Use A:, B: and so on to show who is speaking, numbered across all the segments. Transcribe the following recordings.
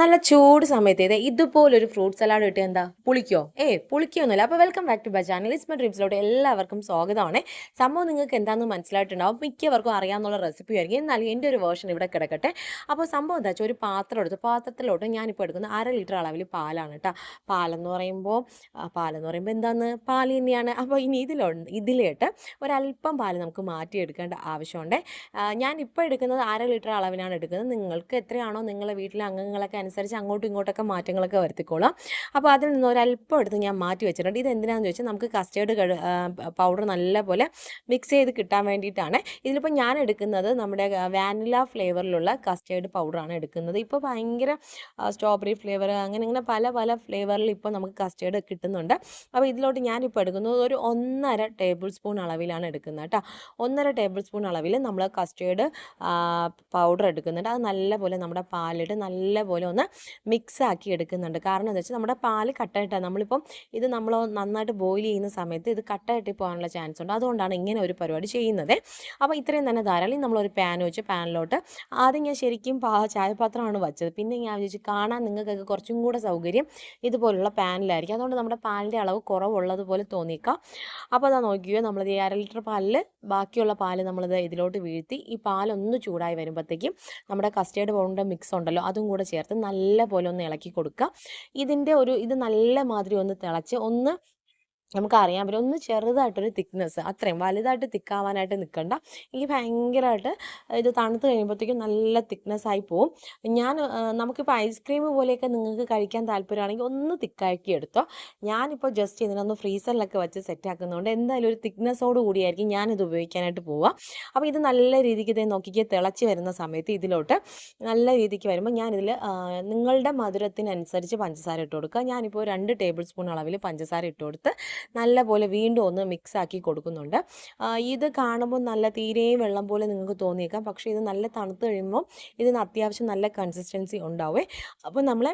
A: നല്ല ചൂട് സമയത്ത് ഇത് ഇതുപോലൊരു ഫ്രൂട്ട് സലാഡ് കിട്ടിയ എന്താ? പുളിക്കോ? ഏ പുളിക്കൊന്നുമില്ല. അപ്പോൾ welcome back to my channel Isma ഡ്രീംസിലോട്ട് എല്ലാവർക്കും സ്വാഗതമാണ്. സംഭവം നിങ്ങൾക്ക് എന്താണെന്ന് മനസ്സിലായിട്ടുണ്ടാവും. മിക്കവർക്കും അറിയാവുന്ന റെസിപ്പി ആയിരിക്കും. എന്നാലും എന്റെ ഒരു വേർഷൻ ഇവിടെ കിടക്കട്ടെ. അപ്പോൾ സംഭവം എന്താ വെച്ചാൽ ഒരു പാത്രം എടുത്ത് പാത്രത്തിലോട്ട് ഞാനിപ്പോൾ എടുക്കുന്ന അര ലിറ്റർ അളവിൽ പാലാണ് കേട്ടോ പാലെന്ന് പറയുമ്പോൾ പാലെന്ന് പറയുമ്പോൾ എന്താന്ന്? പാൽ തന്നെയാണ്. അപ്പോൾ ഇനി ഇതിലുണ്ട് ഇതിലേട്ട് ഒരല്പം പാൽ നമുക്ക് മാറ്റിയെടുക്കേണ്ട ആവശ്യമുണ്ട്. ഞാൻ ഇപ്പോൾ എടുക്കുന്നത് അര ലിറ്റർ അളവിനാണ് എടുക്കുന്നത്. നിങ്ങൾക്ക് എത്രയാണോ നിങ്ങളുടെ വീട്ടിലെ അംഗങ്ങളൊക്കെ അനുസരിച്ച് അങ്ങോട്ടും ഇങ്ങോട്ടൊക്കെ മാറ്റങ്ങളൊക്കെ വരുത്തിക്കോളാം. അപ്പോൾ അതിൽ നിന്ന് ഒരല്പം എടുത്ത് ഞാൻ മാറ്റി വെച്ചിട്ടുണ്ട്. ഇത് എന്തിനാണെന്ന് ചോദിച്ചാൽ നമുക്ക് കസ്റ്റേർഡ് പൗഡർ നല്ലപോലെ മിക്സ് ചെയ്ത് കിട്ടാൻ വേണ്ടിയിട്ടാണ്. ഇതിലിപ്പോൾ ഞാൻ എടുക്കുന്നത് നമ്മുടെ വാനില ഫ്ലേവറിലുള്ള കസ്റ്റേർഡ് പൗഡറാണ് എടുക്കുന്നത്. ഇപ്പോൾ ഭയങ്കര സ്ട്രോബെറി ഫ്ലേവർ അങ്ങനെ ഇങ്ങനെ പല പല ഫ്ലേവറിൽ ഇപ്പോൾ നമുക്ക് കസ്റ്റേർഡ് കിട്ടുന്നുണ്ട്. അപ്പോൾ ഇതിലോട്ട് ഞാനിപ്പോൾ എടുക്കുന്നത് ഒരു ഒന്നര ടേബിൾ സ്പൂൺ അളവിലാണ് എടുക്കുന്നത് കേട്ടോ ഒന്നര ടേബിൾ സ്പൂൺ അളവിൽ നമ്മൾ കസ്റ്റേർഡ് പൗഡർ എടുക്കുന്നുണ്ട്. അത് നല്ലപോലെ നമ്മുടെ പാലിട്ട് നല്ലപോലെ ഒന്ന് മിക്സ് ആക്കി എടുക്കുന്നുണ്ട്. കാരണം എന്താ വെച്ചാൽ നമ്മുടെ പാൽ കട്ടായിട്ടാണ് നമ്മളിപ്പം ഇത് നമ്മൾ നന്നായിട്ട് ബോയിൽ ചെയ്യുന്ന സമയത്ത് ഇത് കട്ടായിട്ട് പോകാനുള്ള ചാൻസ് ഉണ്ട്. അതുകൊണ്ടാണ് ഇങ്ങനെ ഒരു പരിപാടി ചെയ്യുന്നത്. അപ്പോൾ ഇത്രയും തന്നെ ധാരാളം. നമ്മളൊരു പാൻ വെച്ച് പാനിലോട്ട് ആദ്യം ഞാൻ ശരിക്കും ചായപാത്രമാണ് വച്ചത്. പിന്നെ ഞാൻ വിചാരിച്ചു കാണാൻ നിങ്ങൾക്കൊക്കെ കുറച്ചും കൂടെ സൗകര്യം ഇതുപോലുള്ള പാനിലായിരിക്കും. അതുകൊണ്ട് നമ്മുടെ പാലിന്റെ അളവ് കുറവുള്ളതുപോലെ തോന്നിയേക്കാം. അപ്പോൾ അതാ നോക്കിയോ നമ്മൾ ഈ അര ലിറ്റർ പാലിൽ ബാക്കിയുള്ള പാൽ നമ്മളിത് ഇതിലോട്ട് വീഴ്ത്തി ഈ പാലൊന്ന് ചൂടായി വരുമ്പോഴത്തേക്കും നമ്മുടെ കസ്റ്റേർഡ് പൗഡറിന്റെ മിക്സ് ഉണ്ടല്ലോ അതും കൂടെ ചേർത്ത് നല്ല പോലെ ഒന്ന് ഇളക്കി കൊടുക്കുക. ഇതിന്റെ ഒരു ഇത് നല്ല മാതിരി ഒന്ന് തിളച്ച് ഒന്ന് നമുക്കറിയാൻ പറ്റും ഒന്ന് ചെറുതായിട്ടൊരു തിക്നെസ് അത്രയും വലുതായിട്ട് തിക്കാവാനായിട്ട് നിൽക്കണ്ട എനിക്ക് ഭയങ്കരമായിട്ട് ഇത് തണുത്ത് കഴിയുമ്പോഴത്തേക്കും നല്ല തിക്നെസ് ആയി പോവും. ഞാൻ നമുക്കിപ്പോൾ ഐസ്ക്രീം പോലെയൊക്കെ നിങ്ങൾക്ക് കഴിക്കാൻ താല്പര്യമാണെങ്കിൽ ഒന്ന് തിക്കാക്കി എടുത്തോ. ഞാനിപ്പോൾ ജസ്റ്റ് ഇതിനൊന്ന് ഫ്രീസറിലൊക്കെ വെച്ച് സെറ്റ് ആക്കുന്നതുകൊണ്ട് എന്തായാലും ഒരു തിക്നെസ്സോട് കൂടിയായിരിക്കും ഞാനിത് ഉപയോഗിക്കാനായിട്ട് പോവുക. അപ്പോൾ ഇത് നല്ല രീതിക്ക് ഇതേ നോക്കിക്ക് തിളച്ച് വരുന്ന സമയത്ത് ഇതിലോട്ട് നല്ല രീതിക്ക് വരുമ്പോൾ ഞാനിതിൽ നിങ്ങളുടെ മധുരത്തിനനുസരിച്ച് പഞ്ചസാര ഇട്ട് കൊടുക്കുക. ഞാനിപ്പോൾ രണ്ട് ടേബിൾ സ്പൂൺ അളവിൽ പഞ്ചസാര ഇട്ട് കൊടുത്ത് നല്ല പോലെ വീണ്ടും ഒന്ന് മിക്സാക്കി കൊടുക്കുന്നുണ്ട്. ഇത് കാണുമ്പോൾ നല്ല തീരെ വെള്ളം പോലെ നിങ്ങൾക്ക് തോന്നിയേക്കാം. പക്ഷേ ഇത് നല്ല തണുത്ത് കഴിയുമ്പോൾ ഇതിന് അത്യാവശ്യം നല്ല കൺസിസ്റ്റൻസി ഉണ്ടാവേ. അപ്പോൾ നമ്മൾ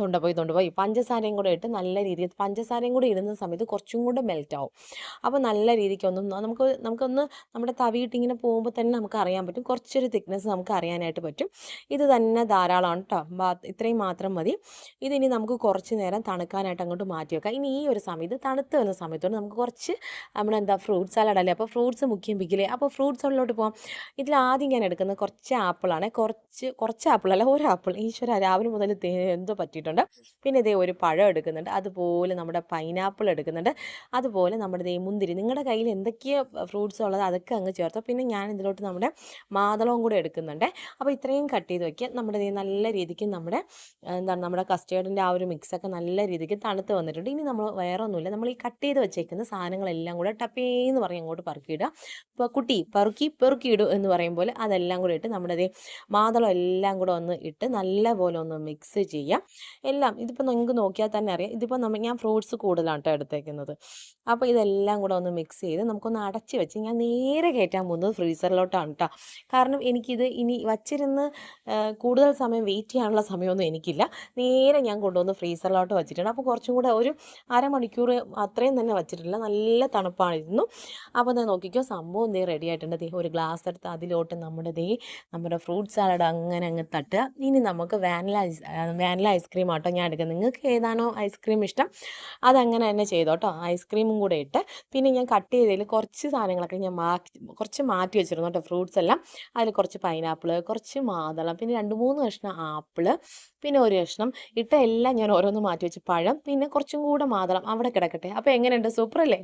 A: തൊണ്ടപോയി തൊണ്ടപോയി പഞ്ചസാരയും കൂടെ ഇട്ട് നല്ല രീതിയിൽ പഞ്ചസാരയും കൂടി ഇടുന്ന സമയത്ത് കുറച്ചും കൂടെ മെൽറ്റ് ആവും. അപ്പോൾ നല്ല രീതിക്ക് ഒന്ന് നമുക്ക് നമുക്കൊന്ന് നമ്മുടെ തവിയിട്ട് ഇങ്ങനെ പോകുമ്പോൾ തന്നെ നമുക്ക് അറിയാൻ പറ്റും. കുറച്ചൊരു തിക്നെസ് നമുക്ക് അറിയാനായിട്ട് പറ്റും. ഇത് തന്നെ ധാരാളമാണ് കേട്ടോ ഇത്രയും മാത്രം മതി. ഇതിനി നമുക്ക് കുറച്ച് നേരം തണുക്കാനായിട്ട് അങ്ങോട്ട് മാറ്റി വെക്കാം. ഇനി ഈ ഒരു സമയത്ത് തണുത്ത് വരുന്ന സമയത്തോട് നമുക്ക് കുറച്ച് നമ്മളെന്താ ഫ്രൂട്ട്സ് ഫ്രൂട്ട് സാലഡ് അല്ലേ? അപ്പോൾ ഫ്രൂട്ട്സ് മുഖ്യം പിക്കില്ലേ? അപ്പോൾ ഫ്രൂട്ട്സ് ഉള്ളിലോട്ട് പോകാം ഇതിൽ ആദ്യം ഞാൻ എടുക്കുന്നത് കുറച്ച് ആപ്പിളാണ്. കുറച്ച് കുറച്ച് ആപ്പിൾ അല്ല ഒരു ആപ്പിൾ. ഈശ്വര രാവിലെ മുതൽ എന്തോ എന്തോ പറ്റിയിട്ടുണ്ട് പിന്നെ ഇതേ ഒരു പഴം എടുക്കുന്നുണ്ട്. അതുപോലെ നമ്മുടെ പൈനാപ്പിൾ എടുക്കുന്നുണ്ട്. അതുപോലെ നമ്മുടെ ദേ മുന്തിരി. നിങ്ങളുടെ കയ്യിൽ എന്തൊക്കെയോ ഫ്രൂട്ട്സ് ഉള്ളത് അതൊക്കെ അങ്ങ് ചേർത്തോ. പിന്നെ ഞാൻ ഇതിലോട്ട് നമ്മുടെ മാതളവും കൂടെ എടുക്കുന്നുണ്ട്. അപ്പോൾ ഇത്രയും കട്ട് ചെയ്ത് വയ്ക്കുക നമ്മുടെ നല്ല രീതിക്ക് നമ്മുടെ എന്താണ് നമ്മുടെ കസ്റ്റേർഡിന്റെ ആ ഒരു മിക്സൊക്കെ നല്ല രീതിക്ക് തണുത്ത് വന്നിട്ടുണ്ട്. ഇനി നമ്മൾ വേറെ ഒന്നുമില്ല നമ്മൾ ഈ കട്ട് ചെയ്ത് വെച്ചേക്കുന്ന സാധനങ്ങളെല്ലാം കൂടെ ടപ്പേന്ന് പറഞ്ഞ് അങ്ങോട്ട് പറക്കിയിടുക. ഇപ്പോൾ കുട്ടി പെറുക്കി പെറുക്കിയിടും എന്ന് പറയും പോലെ അതെല്ലാം കൂടെ ഇട്ട് നമ്മുടെ മാതളം എല്ലാം കൂടെ ഒന്ന് ഇട്ട് നല്ല പോലെ ഒന്ന് മിക്സ് ചെയ്യാം എല്ലാം ഇതിപ്പോൾ നിങ്ങൾക്ക് നോക്കിയാൽ തന്നെ അറിയാം. ഇതിപ്പോൾ നമ്മൾ ഞാൻ ഫ്രൂട്ട്സ് കൂടുതലാണ് കേട്ടോ എടുത്തേക്കുന്നത്. അപ്പോൾ ഇതെല്ലാം കൂടെ ഒന്ന് മിക്സ് ചെയ്ത് നമുക്കൊന്ന് അടച്ച് വെച്ച് ഞാൻ നേരെ കയറ്റാൻ പോകുന്നത് ഫ്രീസറിലോട്ടാണ് കേട്ടോ. കാരണം എനിക്കിത് ഇനി വച്ചിരുന്ന് കൂടുതൽ സമയം വെയിറ്റ് ചെയ്യാനുള്ള സമയമൊന്നും എനിക്കില്ല. നേരെ ഞാൻ കൊണ്ടുവന്ന് ഫ്രീസറിലോട്ട് വെച്ചിട്ടുണ്ട് അപ്പോൾ കുറച്ചും കൂടെ ഒരു അരമണിക്കൂർ അത്രയും തന്നെ വെച്ചിട്ടില്ല. നല്ല തണുപ്പായിരുന്നു. അപ്പോൾ ഞാൻ നോക്കിക്കോ സംഭവം ദേ റെഡി ആയിട്ടുണ്ട്. ദേ ഒരു ഗ്ലാസ് എടുത്ത് അതിലോട്ട് നമ്മുടെ ദേ നമ്മുടെ ഫ്രൂട്ട് സാലഡ് അങ്ങനെ അങ്ങ് തട്ടുക. ഇനി നമുക്ക് വാനില ഐസ് വാനില ഐസ്ക്രീം ആട്ടോ ഞാൻ എടുക്കുന്നത്. നിങ്ങൾക്ക് ഏതാണോ ഐസ്ക്രീം ഇഷ്ടം അതങ്ങനെ തന്നെ ചെയ്തോട്ടോ. ഐസ്ക്രീമും കൂടെ ഇട്ട് പിന്നെ ഞാൻ കട്ട് ചെയ്തതിൽ കുറച്ച് സാധനങ്ങളൊക്കെ ഞാൻ മാറ്റി കുറച്ച് മാറ്റി വെച്ചിരുന്നു കേട്ടോ. ഫ്രൂട്ട്സ് എല്ലാം. അതിൽ കുറച്ച് പൈനാപ്പിൾ കുറച്ച് മാതളം പിന്നെ രണ്ട് മൂന്ന് കഷ്ണം ആപ്പിൾ പിന്നെ ഒരു കഷ്ണം ഇട്ട എല്ലാം ഞാൻ ഓരോന്ന് മാറ്റി വെച്ച് പഴം പിന്നെ കുറച്ചും കൂടെ മാതളം. അവിടെ കിടക്കട്ടെ. അപ്പോൾ എങ്ങനെയുണ്ട്? സൂപ്പർ അല്ലേ